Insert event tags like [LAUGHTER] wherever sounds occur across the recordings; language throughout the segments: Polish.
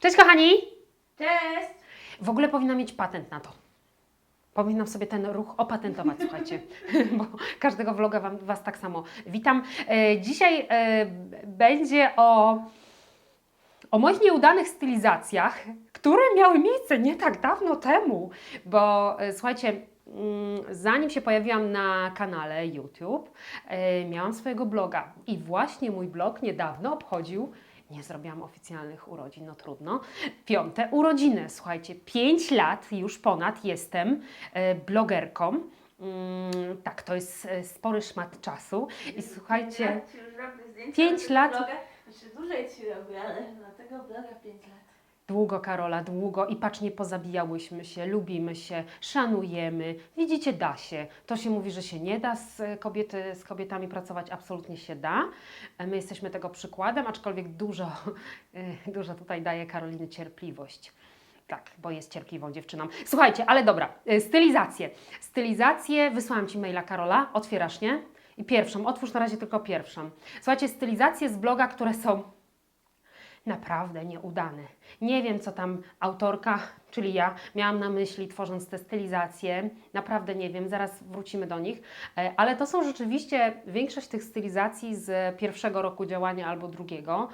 Cześć kochani! Cześć! W ogóle powinna mieć patent na to. Powinnam sobie ten ruch opatentować, słuchajcie, [LAUGHS] bo każdego vloga wam, Was tak samo witam. E, dzisiaj e, będzie o, o moich nieudanych stylizacjach, które miały miejsce nie tak dawno temu, bo e, słuchajcie, mm, zanim się pojawiłam na kanale YouTube, miałam swojego bloga i właśnie mój blog niedawno obchodził nie zrobiłam oficjalnych urodzin, no trudno. Piąte urodziny, słuchajcie, pięć lat już ponad jestem e, blogerką. Mm, tak, to jest e, spory szmat czasu. I słuchajcie, Ja ci już robię zdjęcia pięć na tego lat- Bloga. Jeszcze dłużej ci robię, ale na tego bloga 5 lat. Długo Karola, długo i patrz, nie pozabijałyśmy się, lubimy się, szanujemy. Widzicie, da się. To się mówi, że się nie da z, e, kobiety, z kobietami pracować, absolutnie się da. E, My jesteśmy tego przykładem, aczkolwiek dużo, e, dużo tutaj daje Karoliny cierpliwość. Tak, bo jest cierpliwą dziewczyną. Słuchajcie, ale dobra, stylizację. Stylizację, wysłałam Ci maila Karola, otwierasz, nie? I pierwszą, otwórz na razie tylko pierwszą. Słuchajcie, stylizacje z bloga, które są naprawdę nieudane. Nie wiem, co tam autorka, czyli ja, miałam na myśli tworząc te stylizacje. Naprawdę nie wiem, zaraz wrócimy do nich. E, Ale to są rzeczywiście większość tych stylizacji z pierwszego roku działania albo drugiego.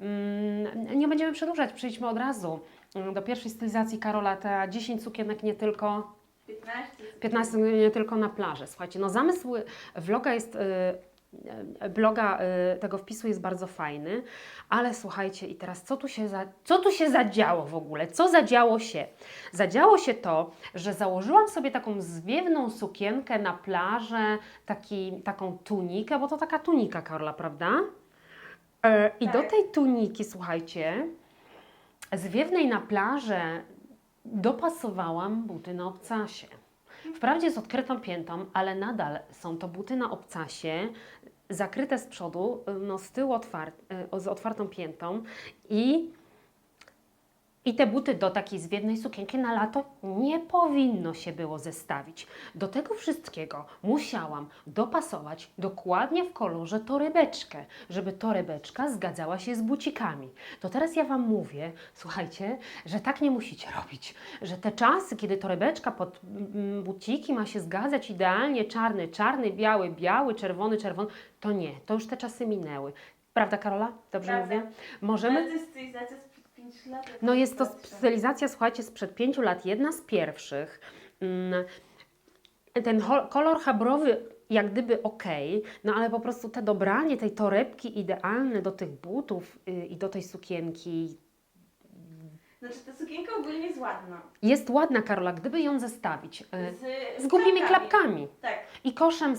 Mm, Nie będziemy przedłużać, przejdźmy od razu mm, do pierwszej stylizacji Karola. Te 10 sukienek nie tylko 15. 15 nie tylko na plaży. Słuchajcie, no zamysł vloga jest, y, bloga y, tego wpisu jest bardzo fajny, ale słuchajcie, i teraz co tu, się za, co tu się zadziało w ogóle? Co zadziało się? Zadziało się to, że założyłam sobie taką zwiewną sukienkę na plażę, taki, taką tunikę, bo to taka tunika, Karola, prawda? E, I do Tak. tej tuniki, słuchajcie, zwiewnej na plażę dopasowałam buty na obcasie. Wprawdzie z odkrytą piętą, ale nadal są to buty na obcasie, zakryte z przodu, no z tyłu otwar y, z otwartą piętą i, i te buty do takiej zwiewnej sukienki na lato nie powinno się było zestawić. Do tego wszystkiego musiałam dopasować dokładnie w kolorze torebeczkę, żeby torebeczka zgadzała się z bucikami. To teraz ja Wam mówię, słuchajcie, że tak nie musicie robić, że te czasy, kiedy torebeczka pod mm, buciki ma się zgadzać idealnie, czarny, czarny, biały, biały, czerwony, czerwony, to nie, to już te czasy minęły. Prawda Karola? Dobrze Prawda. mówię? Możemy... Stylizacja 5 lat. jak No jest to stylizacja, słuchajcie, sprzed pięciu lat, jedna z pierwszych. Mm, Ten kolor habrowy jak gdyby ok, no ale po prostu te dobranie tej torebki idealne do tych butów y, i do tej sukienki Znaczy ta sukienka ogólnie jest ładna. jest ładna, Karola, gdyby ją zestawić y, Z, z głupimi klapkami Tak. i koszem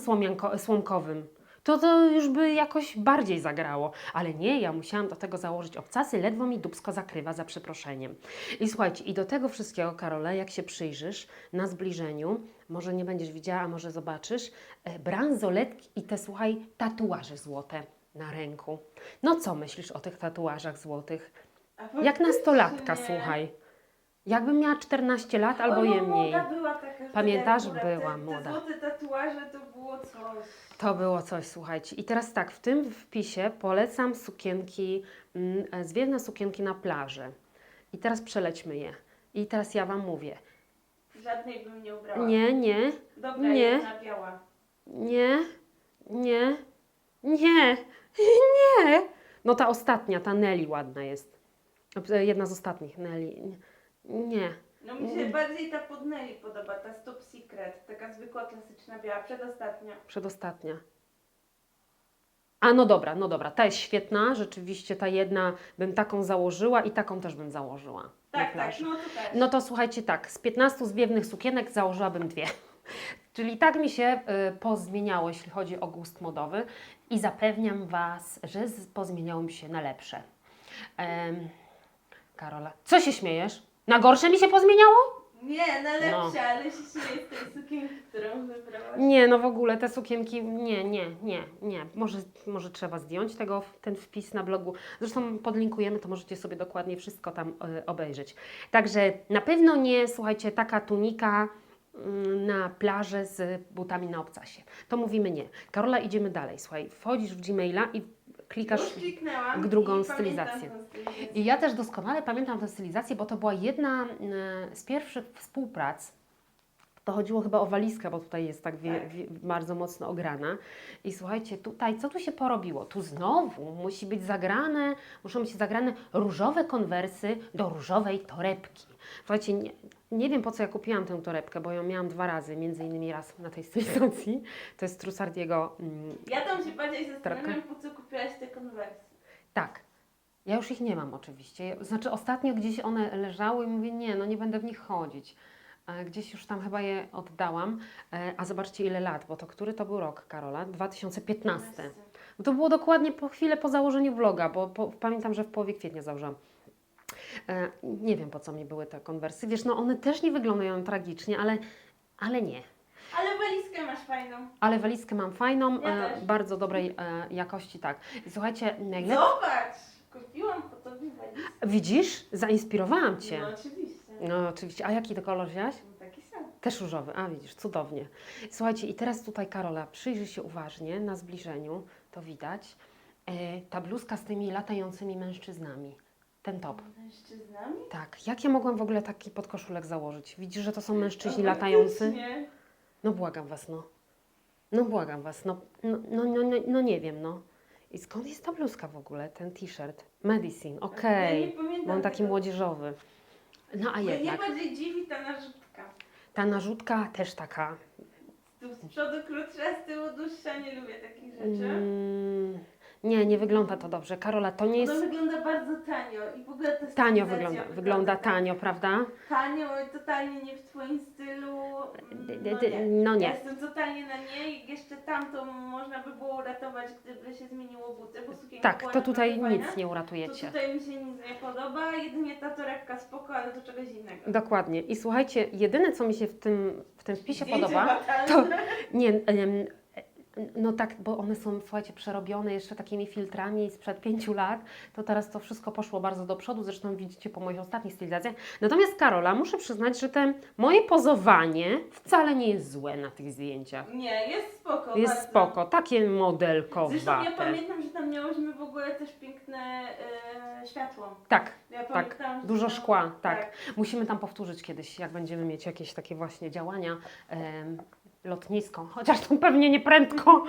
słomkowym. To to już by jakoś bardziej zagrało. Ale nie, ja musiałam do tego założyć obcasy, ledwo mi dubsko zakrywa, za przeproszeniem. I słuchajcie, i do tego wszystkiego, Karole, jak się przyjrzysz na zbliżeniu, może nie będziesz widziała, a może zobaczysz, e, bransoletki i te, słuchaj, tatuaże złote na ręku. No co myślisz o tych tatuażach złotych? Jak nastolatka, słuchaj. Jakbym miała 14 lat albo je mniej. Była taka, Pamiętasz? akurat Była te, młoda. Te złote tatuaże to było coś. To było coś, słuchajcie. I teraz tak, w tym wpisie polecam sukienki, mm, e, zwiewne sukienki na plaży. I teraz przelećmy je. I teraz ja Wam mówię. Żadnej bym nie ubrała. Nie, nie, Dobra, nie. jedna biała. nie, nie, nie, [LAUGHS] nie. No ta ostatnia, ta Nelly ładna jest. E, Jedna z ostatnich, Nelly. Nie. No mi się bardziej ta pod Nelly podoba, ta Stop Secret. Taka zwykła, klasyczna biała, przedostatnia. Przedostatnia. A no dobra, no dobra, ta jest świetna, rzeczywiście ta jedna bym taką założyła i taką też bym założyła na Tak, tak, plaży. no to też. No to słuchajcie tak, z 15 zwiewnych sukienek założyłabym dwie. [LAUGHS] Czyli tak mi się y, pozmieniało, jeśli chodzi o gust modowy i zapewniam Was, że z, pozmieniało mi się na lepsze. Em, Karola, co się śmiejesz? Na gorsze mi się pozmieniało? Nie, na lepsze, No. ale się śmieję z tej sukienki, którą wybrałaś. Nie, no w ogóle te sukienki, nie, nie, nie, nie. Może, może trzeba zdjąć tego, ten wpis na blogu. Zresztą podlinkujemy, to możecie sobie dokładnie wszystko tam e, obejrzeć. Także na pewno nie, słuchajcie, taka tunika mm, na plażę z butami na obcasie. To mówimy nie. Karola, idziemy dalej. Słuchaj, wchodzisz w Gmaila i klikasz. W drugą i stylizację. I ja też doskonale pamiętam tę stylizację, bo to była jedna e, z pierwszych współprac. To chodziło chyba o walizkę, bo tutaj jest tak wie, Tak. wie, bardzo mocno ograna. I słuchajcie, tutaj co tu się porobiło? Tu znowu musi być zagrane, muszą być zagrane różowe konwersy do różowej torebki. Słuchajcie, nie, nie wiem po co ja kupiłam tę torebkę, bo ją miałam dwa razy, między innymi raz na tej stylizacji. To jest Trussardiego mm, Ja tam się bardziej zastanawiam, po co kupiłaś te konwersy. Tak. Ja już ich nie mam oczywiście. Znaczy ostatnio gdzieś one leżały i mówię, nie, no nie będę w nich chodzić. E, Gdzieś już tam chyba je oddałam. E, A zobaczcie ile lat, bo to który to był rok, Karola? 2015. Bo To było dokładnie po chwilę po założeniu vloga, bo po, pamiętam, że w połowie kwietnia założyłam. E, Nie wiem po co mi były te konwersy. Wiesz, no one też nie wyglądają tragicznie, ale, ale nie. Ale walizkę masz fajną. Ale walizkę mam fajną, Ja e, też. bardzo dobrej e, jakości, tak. I słuchajcie, najlepiej... Zobacz! Kupiłam po tobie walizkę. Widzisz? Zainspirowałam Cię. No oczywiście. No oczywiście. A jaki to kolor wziąłaś? No, taki sam. Też różowy. A widzisz, cudownie. Słuchajcie, i teraz tutaj Karola, przyjrzyj się uważnie, na zbliżeniu, to widać. E, ta bluzka z tymi latającymi mężczyznami. Ten top. Mężczyznami? Tak. Jak ja mogłam w ogóle taki podkoszulek założyć? Widzisz, że to są mężczyźni No, latający? faktycznie. No błagam was, no. No błagam was, no, no, no, no, no, no nie wiem, no. I skąd jest ta bluzka w ogóle, ten t-shirt? Medicine, okej. Nie pamiętam Bo on taki tego. młodzieżowy. No a Mnie jednak. bardziej dziwi ta narzutka. Ta narzutka też taka. Z przodu krótsza, z tyłu dłuższa, nie lubię takich rzeczy. Mm, nie, nie wygląda to dobrze. Karola, to nie Ono jest. wygląda bardzo tanio i w ogóle to Tanio wygląda, wygląda tanio, prawda? Tanio totalnie nie w twoim stylu. No nie. no nie. Ja jestem totalnie na niej. Jeszcze tamtą można by było uratować, gdyby się zmieniło buty, bo sukienka Tak, była to tutaj naprawdę nic fajna. nie To uratujecie. tutaj mi się nic nie podoba, jedynie ta torebka spoko, ale to czegoś innego. Dokładnie. I słuchajcie, jedyne co mi się w tym, w tym wpisie Zdjęcie podoba, fatalne. Nie, em, no tak, bo one są, słuchajcie, przerobione jeszcze takimi filtrami sprzed pięciu lat, to teraz to wszystko poszło bardzo do przodu, zresztą widzicie po moich ostatnich stylizacjach. Natomiast Karola, muszę przyznać, że te moje pozowanie wcale nie jest złe na tych zdjęciach. Nie, jest spoko. Jest bardzo. spoko, takie Zresztą ja modelkowate. pamiętam, że tam miałyśmy w ogóle też piękne e, światło. Tak, Ja tak, dużo szkła, tak. Musimy tam powtórzyć kiedyś, jak będziemy mieć jakieś takie właśnie działania. em, lotnisko, chociaż to pewnie nie prędko,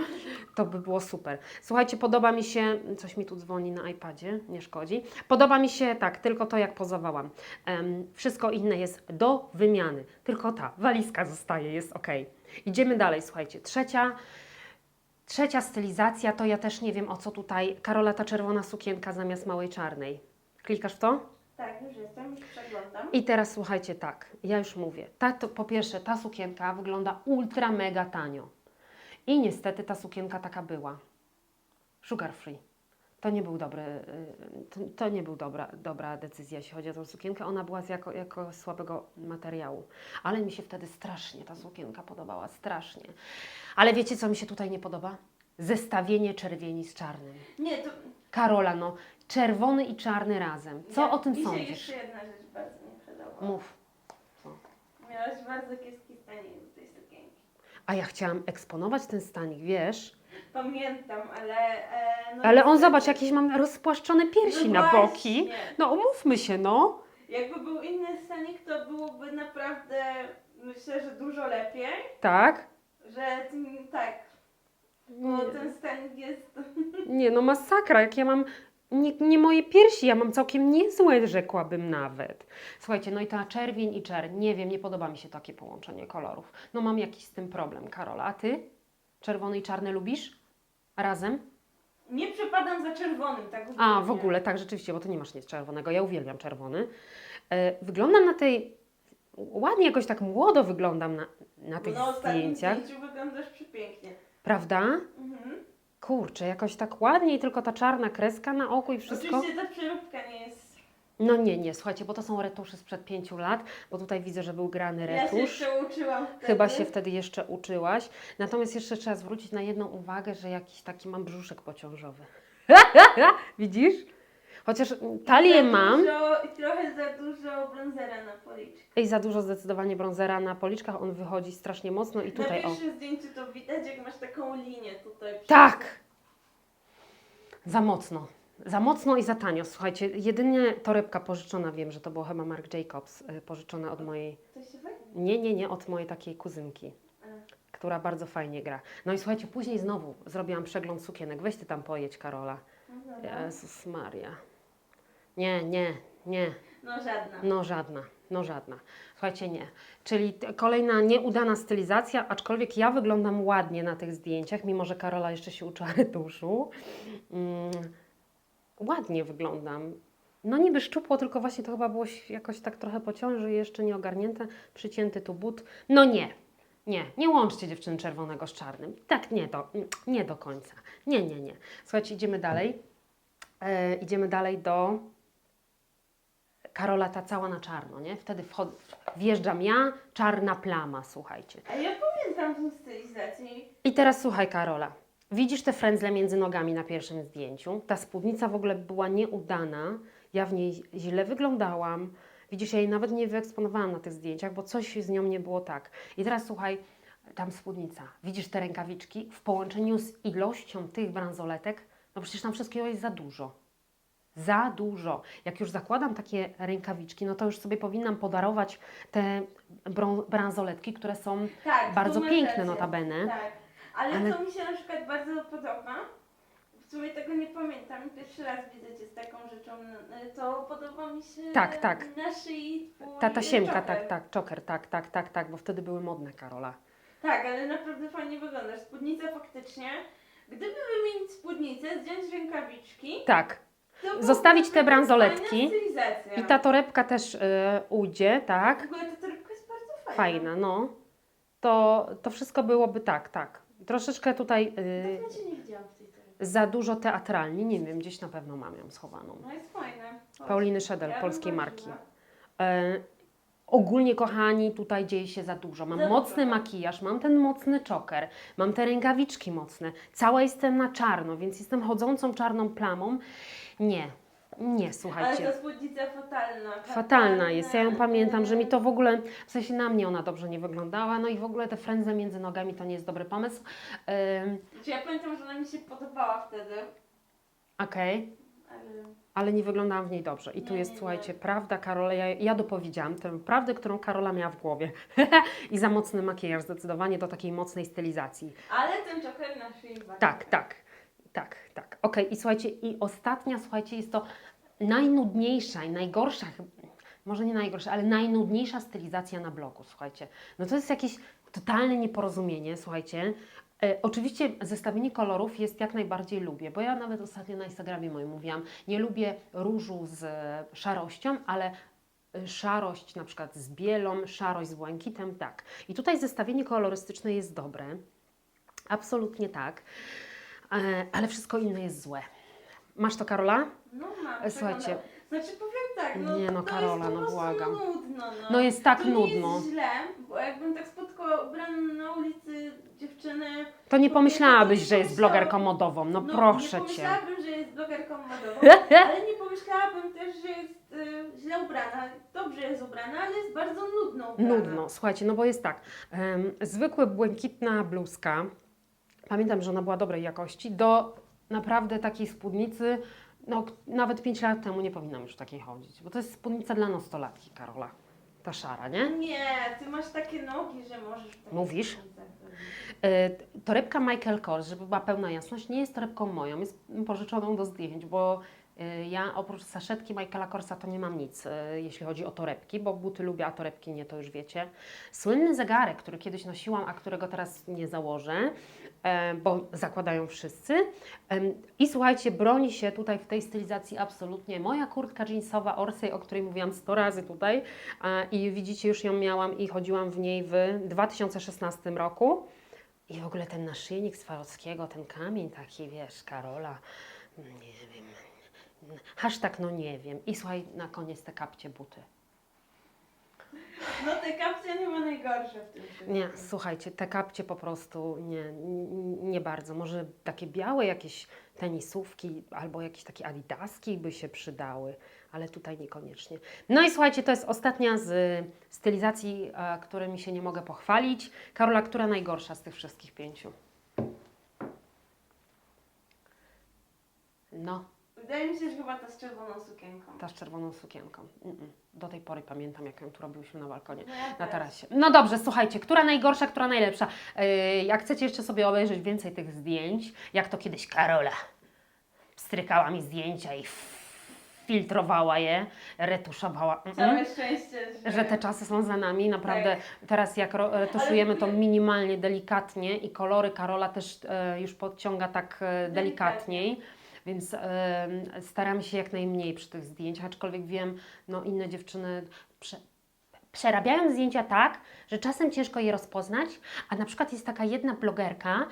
to by było super. Słuchajcie, podoba mi się, coś mi tu dzwoni na iPadzie, nie szkodzi. Podoba mi się tak, tylko to jak pozowałam. Em, wszystko inne jest do wymiany, tylko ta walizka zostaje, jest ok. Idziemy dalej, słuchajcie. Trzecia, trzecia stylizacja, to ja też nie wiem o co tutaj. Karola, ta czerwona sukienka zamiast małej czarnej. Klikasz w to? Tak, już jestem, już przeglądam. I teraz słuchajcie, tak, ja już mówię. Ta, to, po pierwsze, ta sukienka wygląda ultra mega tanio. I niestety ta sukienka taka była. Sugar free. To nie był dobry, y, to, to nie był dobra, dobra decyzja, jeśli chodzi o tą sukienkę. Ona była z jako, jako słabego materiału. Ale mi się wtedy strasznie ta sukienka podobała, strasznie. Ale wiecie, co mi się tutaj nie podoba? Zestawienie czerwieni z czarnym. Nie, to... Karola, no, czerwony i czarny razem. Co ja, o tym mi się sądzisz? jeszcze jedna rzecz bardzo nie podobała. Mów. Miałaś bardzo kiepski stanik do tej sukienki. A ja chciałam eksponować ten stanik, wiesz? Pamiętam, ale... E, no Ale on, niestety- zobacz, jakieś mam rozpłaszczone piersi No na boki. właśnie. No umówmy się, no. Jakby był inny stanik, to byłoby naprawdę, myślę, że dużo lepiej. Tak? Że tym, tak, bo Nie, ten stanik jest... nie no masakra, jak ja mam... Nie, nie moje piersi, ja mam całkiem niezłe, rzekłabym nawet. Słuchajcie, no i ta czerwień i czerń, nie wiem, nie podoba mi się takie połączenie kolorów. No mam jakiś z tym problem, Karola. A ty? Czerwony i czarny lubisz? Razem? Nie przepadam za czerwonym, tak A, w ogólnie. ogóle, tak, rzeczywiście, bo to nie masz nic czerwonego. Ja uwielbiam czerwony. E, wyglądam na tej. Ładnie jakoś tak młodo wyglądam na, na tych ostatnim zdjęciach, zdjęciu wyglądasz przepięknie. prawda? Mhm. Kurczę, jakoś tak ładnie i tylko ta czarna kreska na oku i wszystko. Oczywiście ta przeróbka nie jest... No nie, nie, słuchajcie, bo to są retusze sprzed pięciu lat, bo tutaj widzę, że był grany Ja się retusz. jeszcze uczyłam wtedy. Chyba się wtedy jeszcze uczyłaś. Natomiast jeszcze trzeba zwrócić na jedną uwagę, że jakiś taki mam brzuszek pociążowy. [LAUGHS] Widzisz? Chociaż talię mam. Dużo, I trochę za dużo bronzera na policzku. I za dużo zdecydowanie brązera na policzkach, on wychodzi strasznie mocno i tutaj na o. pierwszym zdjęciu to widać, jak masz taką linię tutaj. przy- Tak! Za mocno. Za mocno i za tanio. Słuchajcie, jedynie torebka pożyczona, wiem, że to było chyba Marc Jacobs, y, pożyczona od mojej, To się fajnie. nie, nie, nie, od mojej takiej kuzynki, która bardzo fajnie gra. No i słuchajcie, później znowu zrobiłam przegląd sukienek. Weź ty tam pojedź, Karola. Jezus Maria. Nie, nie, nie. No żadna. No żadna, no żadna. Słuchajcie, nie. Czyli t- kolejna nieudana stylizacja, aczkolwiek ja wyglądam ładnie na tych zdjęciach, mimo że Karola jeszcze się uczyła [LAUGHS] retuszu. Mm, ładnie wyglądam. No niby szczupło, tylko właśnie to chyba było ś- jakoś tak trochę po ciąży, jeszcze nie ogarnięte, przycięty tu but. No nie, nie, nie łączcie dziewczyny czerwonego z czarnym. Tak nie do, nie do końca. Nie, nie, nie. Słuchajcie, idziemy dalej. E, idziemy dalej do Karola ta cała na czarno, nie? Wtedy wchod... wjeżdżam ja, czarna plama, słuchajcie. A ja pamiętam tą stylizację. I teraz słuchaj, Karola. Widzisz te frędzle między nogami na pierwszym zdjęciu? Ta spódnica w ogóle była nieudana. Ja w niej źle wyglądałam. Widzisz, ja jej nawet nie wyeksponowałam na tych zdjęciach, bo coś z nią nie było tak. I teraz słuchaj, tam spódnica. Widzisz te rękawiczki w połączeniu z ilością tych bransoletek? No przecież tam wszystkiego jest za dużo. Za dużo. Jak już zakładam takie rękawiczki, no to już sobie powinnam podarować te bransoletki, które są Tak, bardzo piękne notabene. Tak. Ale, Ale- co mi się na przykład bardzo podoba, w sumie tego nie pamiętam, pierwszy raz widzę Cię z taką rzeczą, n- to podoba mi się Tak, tak. na szyi twój Ta tasiemka, czoker. tak, tak, czoker, tak, tak, tak, tak, bo wtedy były modne, Karola. Tak, ale naprawdę fajnie wyglądasz. Spódnica faktycznie. Gdyby wymienić spódnicę, zdjąć rękawiczki, Tak. Byłoby Zostawić te bransoletki. I ta torebka też y, ujdzie, W tak? ogóle ta torebka jest bardzo fajna. Fajna, no. To, to wszystko byłoby tak, tak. Troszeczkę tutaj y, Dawno Cię nie widziałam w tej torebce. za dużo teatralnie, nie wiem, gdzieś na pewno mam ją schowaną. No jest fajna. Chodź. Pauliny Szedel, bym polskiej chodziła. marki. E, ogólnie, kochani, tutaj dzieje się za dużo. Mam dużo, mocny tak. makijaż, mam ten mocny czoker, mam te rękawiczki mocne. Cała jestem na czarno, więc jestem chodzącą czarną plamą. Nie, nie, Ale słuchajcie. ta spódnica fatalna. Fatalna jest. Ja ją pamiętam, że mi to w ogóle, w sensie na mnie ona dobrze nie wyglądała, no i w ogóle te frędze między nogami to nie jest dobry pomysł. Ym, Znaczy ja pamiętam, że ona mi się podobała wtedy, Okej, ale... ale nie wyglądałam w niej dobrze. I tu Nie, jest, nie, nie. słuchajcie, prawda Karola, ja, ja dopowiedziałam tę prawdę, którą Karola miała w głowie. [LAUGHS] I za mocny makijaż zdecydowanie do takiej mocnej stylizacji. Ale ten czoker na szyi Tak, tak, tak, tak. Okej, i słuchajcie, i ostatnia, słuchajcie, jest to najnudniejsza i najgorsza, może nie najgorsza, ale najnudniejsza stylizacja na blogu, słuchajcie. No to jest jakieś totalne nieporozumienie, słuchajcie. E, oczywiście zestawienie kolorów jest jak najbardziej lubię, bo ja nawet ostatnio na Instagramie moim mówiłam, nie lubię różu z szarością, ale e, szarość na przykład z bielą, szarość z błękitem, tak. I tutaj zestawienie kolorystyczne jest dobre, absolutnie tak, ale wszystko inne jest złe. Masz to, Karola? No mam. E, słuchajcie. Znaczy powiem tak, no Nie, no, Karola, no, błagam. nudno, no. No jest tak to nie nudno. jest źle, bo jakbym tak spotkała ubraną na ulicy dziewczynę... To nie pomyślałabyś, że nie jest blogerką modową, no, nie proszę Cię. pomyślałabym, że jest blogerką modową, [LAUGHS] ale nie pomyślałabym też, że jest y, źle ubrana. Dobrze jest ubrana, ale jest bardzo nudno ubrana. Nudno, słuchajcie, no bo jest tak, em, zwykły błękitna bluzka, pamiętam, że ona była dobrej jakości, do naprawdę takiej spódnicy, no nawet 5 lat temu nie powinnam już takiej chodzić, bo to jest spódnica dla nastolatki, Karola, ta szara, nie? Nie, ty masz takie nogi, że możesz... w takich Mówisz? spódnicach chodzić. E, Torebka Michael Kors, żeby była pełna jasność, nie jest torebką moją, jest pożyczoną do zdjęć, bo e, ja oprócz saszetki Michaela Korsa to nie mam nic, e, jeśli chodzi o torebki, bo buty lubię, a torebki nie, to już wiecie. Słynny zegarek, który kiedyś nosiłam, a którego teraz nie założę, bo zakładają wszyscy. I słuchajcie, broni się tutaj w tej stylizacji absolutnie moja kurtka jeansowa Orsay, o której mówiłam 100 razy tutaj e, i widzicie, już ją miałam i chodziłam w niej w 2016 roku. I w ogóle ten naszyjnik Swarowskiego, ten kamień taki, wiesz, Karola, nie wiem, hashtag no nie wiem. I słuchaj, na koniec te kapcie buty. No te kapcie nie ma najgorsze w tym wszystkim. Nie, słuchajcie, te kapcie po prostu nie, nie bardzo. Może takie białe jakieś tenisówki albo jakieś takie adidaski by się przydały, ale tutaj niekoniecznie. No i słuchajcie, to jest ostatnia z stylizacji, e, którymi się nie mogę pochwalić. Karola, która najgorsza z tych wszystkich pięciu? No, Wydaje mi się, że chyba ta z czerwoną sukienką. ta z czerwoną sukienką. Mm-mm. Do tej pory pamiętam, jak ją tu robiłyśmy na balkonie. No ja Na też. tarasie. No dobrze, słuchajcie, która najgorsza, która najlepsza? Yy, jak chcecie jeszcze sobie obejrzeć więcej tych zdjęć, jak to kiedyś Karola strykała mi zdjęcia i filtrowała je, retuszowała. Mm-mm. Całe szczęście, że... Że te czasy są za nami, naprawdę Tak. teraz jak ro- retuszujemy to minimalnie, delikatnie i kolory Karola też e, już podciąga tak e, delikatniej, Delikatnie. Więc e, staramy się jak najmniej przy tych zdjęciach, aczkolwiek wiem, no inne dziewczyny prze, przerabiają zdjęcia tak, że czasem ciężko je rozpoznać, a na przykład jest taka jedna blogerka,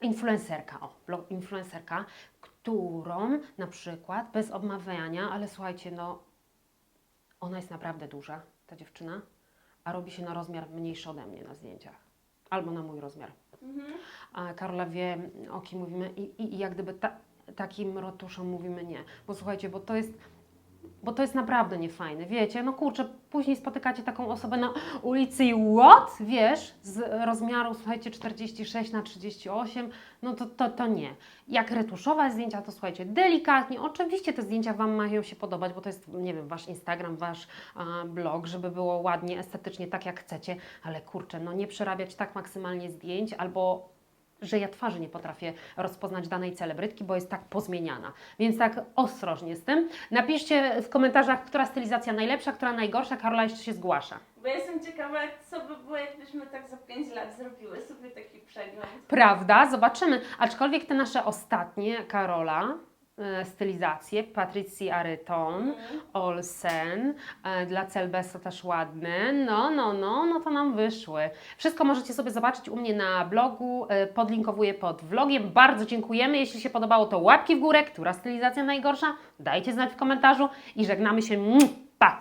influencerka, o, influencerka, którą na przykład bez obmawiania, ale słuchajcie, no ona jest naprawdę duża, ta dziewczyna, a robi się na rozmiar mniejszy ode mnie na zdjęciach. Albo na mój rozmiar. Mhm. A Karola wie, o kim mówimy i, i, i jak gdyby ta, takim rotuszom mówimy nie. Bo słuchajcie, bo to jest, bo to jest naprawdę niefajne. Wiecie, no kurczę, później spotykacie taką osobę na ulicy i what? Wiesz, z rozmiaru, słuchajcie, 46 na 38, no to, to, to nie. Jak retuszować zdjęcia, to słuchajcie, delikatnie. Oczywiście te zdjęcia Wam mają się podobać, bo to jest, nie wiem, Wasz Instagram, Wasz blog, żeby było ładnie, estetycznie, tak jak chcecie, ale kurczę, no nie przerabiać tak maksymalnie zdjęć, albo że ja twarzy nie potrafię rozpoznać danej celebrytki, bo jest tak pozmieniana. Więc tak ostrożnie z tym. Napiszcie w komentarzach, która stylizacja najlepsza, która najgorsza. Karola jeszcze się zgłasza. Bo jestem ciekawa, co by było, jakbyśmy tak za 5 lat zrobiły sobie taki przegląd. Prawda? Zobaczymy. Aczkolwiek te nasze ostatnie, Karola, e, stylizacje, Patricji Aryton, Mhm. Olsen, e, dla Celbeso też ładne, no, no, no, no to nam wyszły. Wszystko możecie sobie zobaczyć u mnie na blogu, e, podlinkowuję pod vlogiem. Bardzo dziękujemy. Jeśli się podobało, to łapki w górę. Która stylizacja najgorsza? Dajcie znać w komentarzu i żegnamy się. Mm, Pa!